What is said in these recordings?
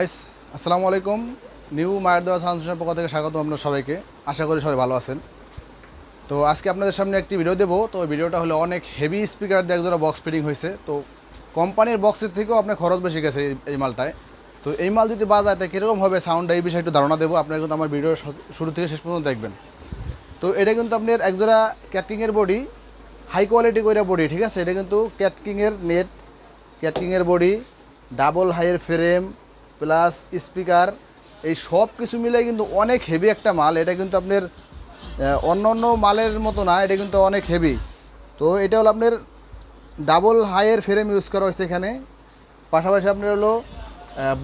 আসসালামু আলাইকুম। নিউ মায়ের দেওয়া সাউন্ডের পক্ষ থেকে স্বাগত আপনার সবাইকে। আশা করি সবাই ভালো আছেন। তো আজকে আপনাদের সামনে একটি ভিডিও দেবো। তো ভিডিওটা হলো অনেক হেভি স্পিকার দিয়ে একজোড়া বক্স ফিটিং হয়েছে। তো কোম্পানির বক্সের থেকেও আপনার খরচ বেশি গেছে এই- মালটায়। তো এই মাল যদি বাজায় তাই কীরকম হবে সাউন্ড এই বিষয়ে একটু ধারণা দেবো। আপনারা কিন্তু আমার ভিডিও শুরু থেকে শেষ পর্যন্ত দেখবেন। তো এটা কিন্তু আপনার একজোড়া ক্যাটকিংয়ের বডি হাই কোয়ালিটি করে বডি ঠিক আছে? এটা কিন্তু ক্যাটকিংয়ের নেট ক্যাটকিংয়ের বডি ডাবল হাইয়ের ফ্রেম প্লাস স্পিকার, এই সব কিছু মিলে কিন্তু অনেক হেভি একটা মাল। এটা কিন্তু আপনার অন্য অন্য মালের মতো না, এটা কিন্তু অনেক হেভি তো এটা হলো আপনার ডাবল হাইয়ের ফ্রেম ইউজ করা হয়েছে এখানে। পাশাপাশি আপনার হলো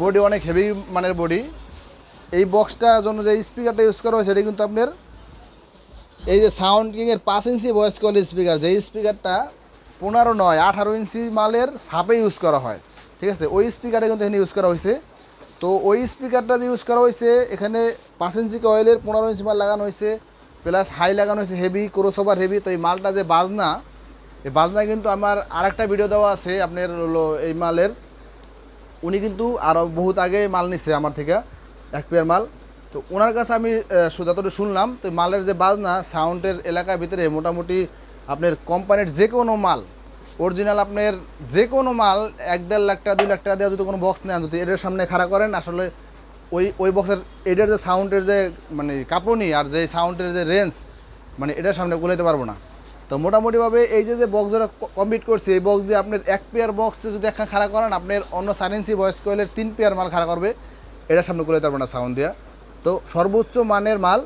বডি অনেক হেভি মানের বডি এই বক্সটার জন্য যে স্পিকারটা ইউজ করা হয়েছে, এটা কিন্তু আপনার, এই যে সাউন্ড কিংয়ের পাঁচ ইঞ্চি ভয়েস কল স্পিকার যে স্পিকারটা পনেরো নয়, আঠারো ইঞ্চি মালের সাপে ইউজ করা হয়। ঠিক আছে? ওই স্পিকারটা কিন্তু এখানে ইউজ করা হয়েছে। তো ওই স্পিকারটা যে ইউজ করা হয়েছে, এখানে পাঁচ ইঞ্চি কয়েলের পনেরো ইঞ্চি মাল লাগানো হয়েছে প্লাস হাই লাগানো হয়েছে হেভি ক্রোসওভার হেভি তো এই মালটা যে বাজনা, এই বাজনা কিন্তু আমার আরেকটা ভিডিও দেওয়া আছে আপনার হলো এই মালের। উনি কিন্তু আরও বহুত আগে মাল নিচ্ছে আমার থেকে, এক পেয়ার মাল। তো ওনার কাছে আমি যতটুকু শুনলাম, তো মালের যে বাজনা সাউন্ডের এলাকার ভিতরে মোটামুটি আপনার কোম্পানির যে কোনো মাল অরিজিনাল আপনার যে কোনো মাল, এক দেড় লাখ টাকা, দুই লাখ টাকা দেওয়া যদি কোনো বক্স নেন, যদি এটার সামনে খাড়া করেন, আসলে ওই ওই বক্সের এটার যে সাউন্ডের যে মানে কাঁপুনি আর যে সাউন্ডের যে রেঞ্জ মানে এটার সামনে গুলাইতে পারব না। তো মোটামুটিভাবে এই যে যে বক্স যারা কমপ্লিট করছে, এই বক্স দিয়ে আপনার এক পেয়ার বক্স যদি একখান খাড়া করেন, আপনার অন্য সাইলেন্সি ভয়েস কয়েলের তিন পেয়ার মাল খাড়া করবে, এটার সামনে গুলাইতে পারব না সাউন্ড দেওয়া তো সর্বোচ্চ মানের মাল,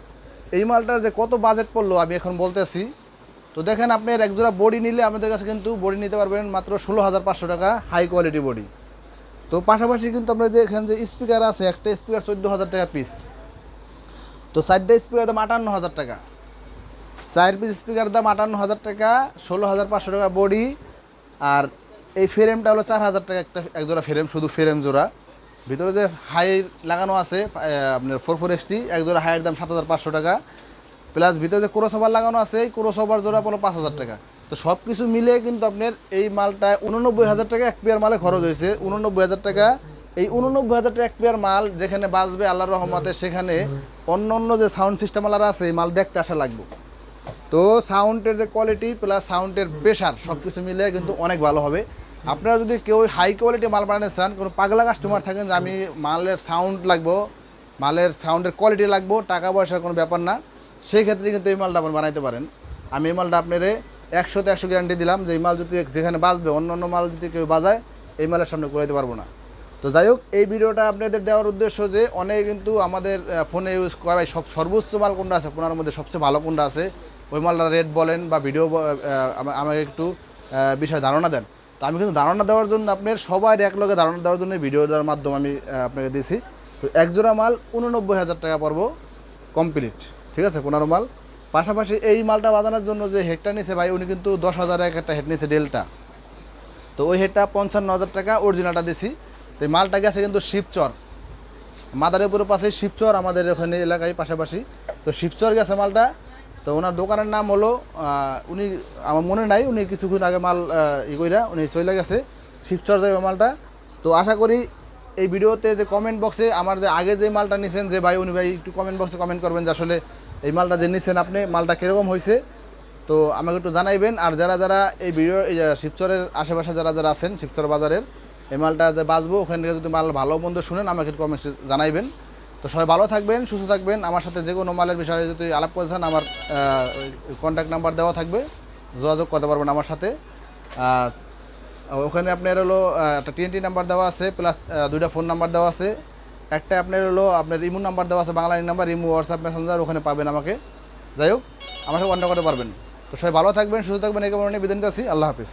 এই মালটার যে কত বাজেট পড়ল আমি এখন বলতেছি তো দেখেন আপনার একজোড়া বডি নিলে আমাদের কাছে কিন্তু বডি নিতে পারবেন মাত্র ষোলো হাজার পাঁচশো টাকা হাই কোয়ালিটি বডি তো পাশাপাশি কিন্তু আপনার যে এখানে যে স্পিকার আছে, একটা স্পিকার চোদ্দ হাজার টাকা পিস তো চারটে স্পিকার দাম আটান্ন হাজার টাকা। চার পিস স্পিকার দাম আটান্ন হাজার টাকা, ষোলো হাজার পাঁচশো টাকা বডি আর এই ফ্রেমটা হলো চার হাজার টাকা একটা, এক জোড়া ফ্রেম শুধু ফ্রেম জোড়া। ভিতরে যে হাই লাগানো আছে আপনার ফোর ফোর এক্সটি এক জোড়া হাইয়ের দাম সাত হাজার পাঁচশো টাকা। প্লাস ভিতরে যে ক্রোসওভার লাগানো আছে, এই ক্রোসওভার জোড়া পড়ল পাঁচ হাজার টাকা। তো সব কিছু মিলে কিন্তু আপনার এই মালটা উননব্বই হাজার টাকা এক পেয়ার মালে খরচ হয়েছে। উননব্বই হাজার টাকা। এই উননব্বই হাজার টাকা এক পেয়ার মাল যেখানে বাঁচবে আল্লাহর রহমতে, সেখানে অন্য অন্য যে সাউন্ড সিস্টেম আলারা আছে, এই মাল দেখতে আসা লাগবে। তো সাউন্ডের যে কোয়ালিটি প্লাস সাউন্ডের প্রেশার সব কিছু মিলে কিন্তু অনেক ভালো হবে। আপনারা যদি কেউ হাই কোয়ালিটি মাল বানাতে চান, কোনো পাগলা কাস্টমার থাকেন যে আমি মালের সাউন্ড লাগবো, মালের সাউন্ডের কোয়ালিটি লাগবো, টাকা পয়সার কোনো ব্যাপার না। সেই ক্ষেত্রে কিন্তু এই মালটা আপনি বানাইতে পারেন। আমি এই মালটা আপনারে একশোতে একশো গ্যারান্টি দিলাম যে এই মাল যদি যেখানে বাজবে অন্য অন্য মাল যদি কেউ বাজায়, এই মালের সামনে করাইতে পারব না। তো যাই হোক, এই ভিডিওটা আপনাদের দেওয়ার উদ্দেশ্য যে অনেকে কিন্তু আমাদের ফোনে ইউজ করা সব সর্বোচ্চ মাল কোনটা আছে? ফোনের মধ্যে সবচেয়ে ভালো কোনটা আছে? ওই মালটা রেট বলেন বা ভিডিও আমাকে একটু বিষয়ে ধারণা দেন। তো আমি কিন্তু ধারণা দেওয়ার জন্য আপনার সবার এক লগে ধারণা দেওয়ার জন্য ভিডিও দেওয়ার মাধ্যমে আমি আপনাকে দিয়েছি। তো এক জোড়া মাল উননব্বই হাজার টাকা পড়ব কমপ্লিট ঠিক আছে, পনেরো মাল। পাশাপাশি এই মালটা বাজানোর জন্য যে হেডটা নিছে ভাই, উনি কিন্তু দশ হাজার এক একটা হেড নিছে ডেলটা তো ওই হেডটা পঞ্চান্ন হাজার টাকা অরিজিনালটা দিছি। তো এই মালটা গেছে কিন্তু শিবচর। মাদারীপুরের পাশে শিবচর আমাদের ওখানে এলাকায় পাশাপাশি। তো শিবচর গেছে মালটা। তো ওনার দোকানের নাম হলো উনি, আমার মনে নাই, উনি কিছুক্ষণ আগে মাল ই কইরা উনি চলে গেছে। শিবচর যাবে মালটা। তো আশা করি এই ভিডিওতে যে কমেন্ট বক্সে আমার যে আগে যে মালটা নিছেন, যে ভাই, উনি ভাই, একটু কমেন্ট বক্সে কমেন্ট করবেন যে আসলে এই মালটা যে নিছেন আপনি, মালটা কীরকম হয়েছে তো আমাকে একটু জানাইবেন। আর যারা যারা এই ভিডিও শিবচরের আশেপাশে যারা যারা আছেন, শিবচর বাজারের, এই মালটা যে বাঁচবো, ওখান থেকে যদি মাল ভালো মন্দ শুনেন, আমাকে একটু কমেন্টে জানাইবেন। তো সবাই ভালো থাকবেন, সুস্থ থাকবেন। আমার সাথে যে কোনো মালের বিষয়ে যদি আলাপ করেছেন আমার কন্ট্যাক্ট নাম্বার দেওয়া থাকবে। যোগাযোগ করতে পারবেন আমার সাথে। ওখানে আপনার হলো একটা টিএনটি নাম্বার দেওয়া আছে প্লাস দুইটা ফোন নাম্বার দেওয়া আছে। একটা আপনার হলো আপনার ইমো নাম্বার দেওয়া আছে Bangla number, imo, WhatsApp, Messenger, ওখানে পাবেন আমাকে। যাই হোক, আমার সাথে কন্ট্যাক্ট করতে পারবেন। তো সবাই ভালো থাকবেন, সুস্থ থাকবেন, এই কারণে বিদায় আছি আল্লাহ হাফিজ।